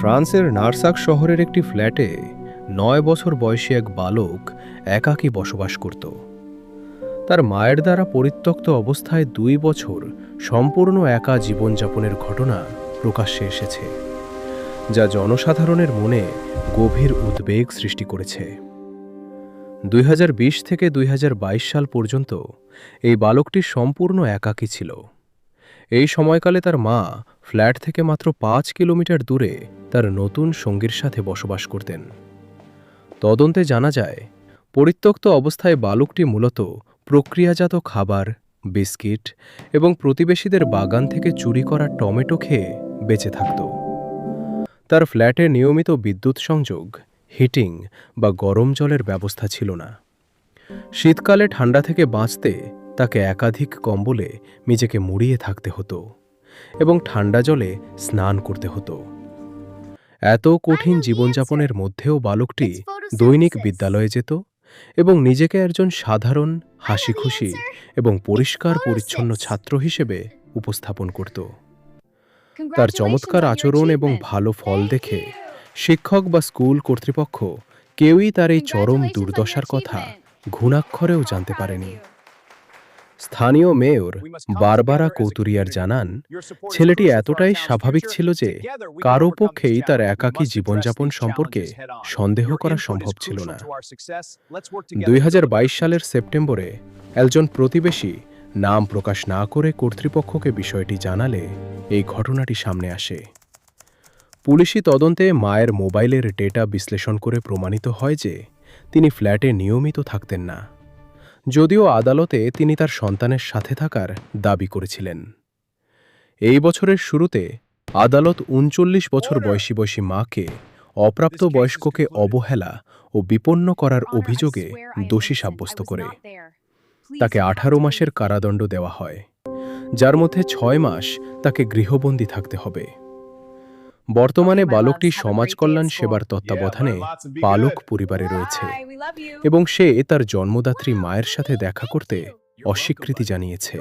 ফ্রান্সের নার্সাক শহরের একটি ফ্ল্যাটে নয় বছর বয়সী এক বালক একাকী বসবাস করত। তার মায়ের দ্বারা পরিত্যক্ত অবস্থায় দুই বছর সম্পূর্ণ একা জীবনযাপনের ঘটনা প্রকাশ্যে এসেছে, যা জনসাধারণের মনে গভীর উদ্বেগ সৃষ্টি করেছে। দুই হাজার বিশ থেকে দুই হাজার বাইশ সাল পর্যন্ত এই বালকটি সম্পূর্ণ একাকী ছিল। এই সময়কালে তার মা ফ্ল্যাট থেকে মাত্র পাঁচ কিলোমিটার দূরে তার নতুন সঙ্গীর সাথে বসবাস করতেন। তদন্তে জানা যায়, পরিত্যক্ত অবস্থায় বালকটি মূলত প্রক্রিয়াজাত খাবার, বিস্কিট এবং প্রতিবেশীদের বাগান থেকে চুরি করা টমেটো খেয়ে বেঁচে থাকত। তার ফ্ল্যাটে নিয়মিত বিদ্যুৎ সংযোগ, হিটিং বা গরম জলের ব্যবস্থা ছিল না। শীতকালে ঠান্ডা থেকে বাঁচতে তাকে একাধিক কম্বলে নিজেকে মুড়িয়ে থাকতে হতো এবং ঠান্ডা জলে স্নান করতে হতো। এত কঠিন জীবনযাপনের মধ্যেও বালকটি দৈনিক বিদ্যালয়ে যেত এবং নিজেকে একজন সাধারণ হাসি খুশি এবং পরিষ্কার পরিচ্ছন্ন ছাত্র হিসেবে উপস্থাপন করত। তার চমৎকার আচরণ এবং ভালো ফল দেখে শিক্ষক বা স্কুল কর্তৃপক্ষ কেউই তার এই চরম দুর্দশার কথা ঘুণাক্ষরেও জানতে পারেনি। স্থানীয় মেয়র বারবারা কৌতুরিয়ার জানান ছেলেটি এতটাই স্বাভাবিক ছিল যে কারও পক্ষেই তার একাকী জীবনযাপন সম্পর্কে সন্দেহ করা সম্ভব ছিল না। দুই হাজার বাইশ সালের সেপ্টেম্বরে একজন প্রতিবেশী নাম প্রকাশ না করে কর্তৃপক্ষকে বিষয়টি জানালে এই ঘটনাটি সামনে আসে। পুলিশি তদন্তে মায়ের মোবাইলের ডেটা বিশ্লেষণ করে প্রমাণিত হয় যে তিনি ফ্ল্যাটে নিয়মিত থাকতেন না। যদিও আদালতে তিনি তার সন্তানের সাথে থাকার দাবি করেছিলেন। এই বছরের শুরুতে আদালত উনচল্লিশ বছর বয়সী বয়সী মাকে অপ্রাপ্ত বয়স্ককে অবহেলা ও বিপন্ন করার অভিযোগে দোষী সাব্যস্ত করে। তাকে আঠারো মাসের কারাদণ্ড দেওয়া হয়, যার মধ্যে ছয় মাস তাকে গৃহবন্দী থাকতে হবে। বর্তমানে বালকটি সমাজ কল্যাণ সেবার তত্ত্বাবধানে পালক পরিবারে রয়েছে। এবং সে তার জন্মদাত্রী মায়ের সাথে দেখা করতে অস্বীকৃতি জানিয়েছে।